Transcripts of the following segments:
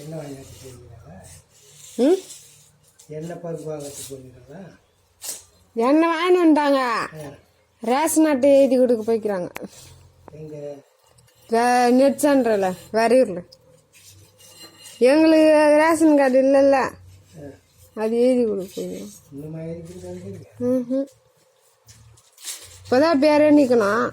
போயிருக்காங்க ம்? எண்ணெய் பருப்பு வாங்கிறதுக்கு போயிருக்காங்களா எண்ணெய் வாங்கிட்டு வந்துட்டாங்க? ரேஷன் அட்டை எழுதி கொடுக்க போய்க்கிறாங்க. எங்கள் நெட் சென்டரில் வரையூரில். எங்களுக்கு ரேஷன் கார்டு இல்லைல்ல. அது எழுதி கொடுக்க ம் இப்போதான் பேரே நிற்கணும்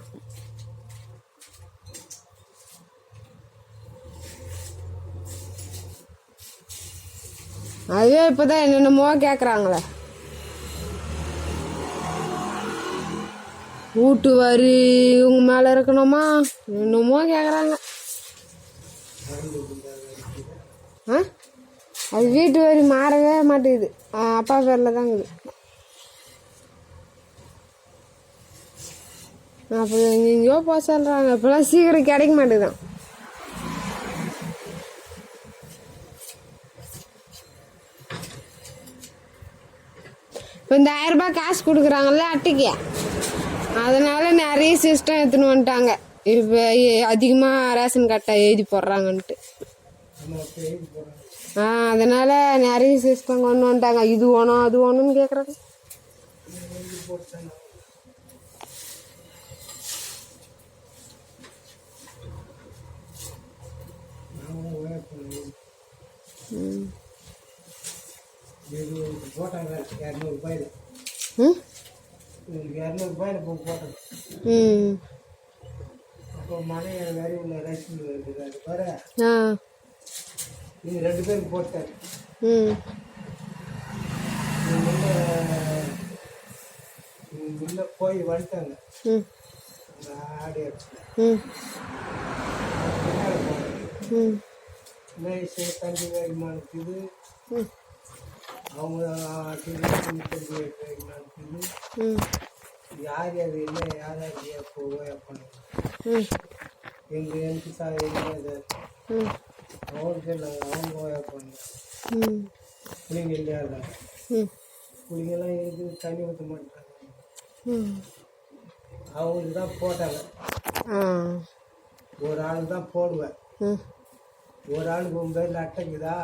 அதுவே இப்போதான் என்னென்னமோ கேட்குறாங்களே வீட்டு வரி இவங்க மேலே இருக்கணுமா? என்னமோ கேட்குறாங்க ஆ? அது வீட்டு வரி மாறவே மாட்டேங்குது. அப்பா பேரில் தான் அப்போ எங்கேயோ போக சொல்கிறாங்க இப்போலாம் சீக்கிரம் கிடைக்க மாட்டேங்குதான். இப்போ இந்த ஆயிரம் ரூபாய் காசு கொடுக்குறாங்கல்ல அட்டைக்கு. அதனால நிறைய சிஸ்டம் எடுத்துன்னு வந்துட்டாங்க. இப்போ அதிகமாக ரேஷன் கார்டை எழுதி போடுறாங்கன்ட்டு. ஆ அதனால நிறைய சிஸ்டம் கொண்டு வந்துட்டாங்க. இது வேணும் அது வேணும்னு கேட்குறாங்க எழுதி போட்டாங்க இது போட்டாங்க இரநூறுபாயில் ம்? இரநூறுபாயில் இப்போ போட்டோம் ம். அப்போ மனை வேறு உள்ள ரேஷன் இருக்குது வர ஆ. நீங்கள் ரெண்டு பேருக்கு போட்டார் ம். முன்ன போய் வந்துட்டாங்க. ம். ஆடு ம். ம். தண்ணி வேணுமானுக்குது ம். அவங்க யார் யார் என்ன யார் யார் எப்போ பண்ணுங்க ம். எங்கள் எனக்கு சா என்ன ம். அவங்களுக்கு நாங்கள் அவங்க ஓயா பண்ணுங்க ம். பிள்ளைங்க இல்லையா ம். பிள்ளைங்கெல்லாம் இருந்து தண்ணி ஊற்ற மாட்டாங்க? அவங்களுக்கு தான் போட்டாங்க. ஒரு ஆள் தான் போடுவேன். ஒரு ஆளுக்கு உன் பேரில் அட்டைக்குதா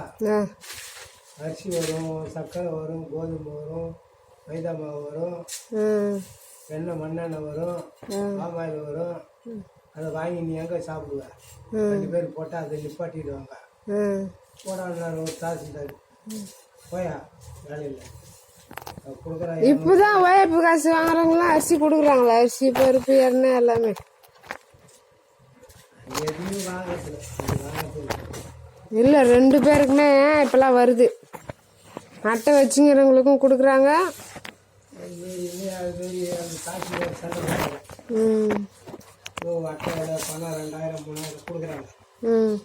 அரிசி வரும் சர்க்கரை வரும் கோதுமை வரும் மைதா மாவு வரும் எண்ணெய் மண்ணெண்ணெய் வரும். பாமாயில் வரும். அதை வாங்கி நீ எங்கே சாப்பிடுவ. ரெண்டு பேர் போட்டால் அதை நிப்பாட்டிடுவாங்க. போடாமல் ஒரு தாசில்தார் போயா? வேலையில் இப்போதான் உழைப்பு காசு வாங்குறவங்களாம் அரிசி கொடுக்குறாங்களா. அரிசி பருப்பு எண்ணெய் எல்லாமே. இல்லை ரெண்டு பேருக்குமே இப்போலாம் வருது. அட்டை வச்சுங்கிறவங்களுக்கும் கொடுக்குறாங்க. ம் ஓ அட்டை பணம் ரெண்டாயிரம் மூணாயிரம் கொடுக்குறாங்க. ம்.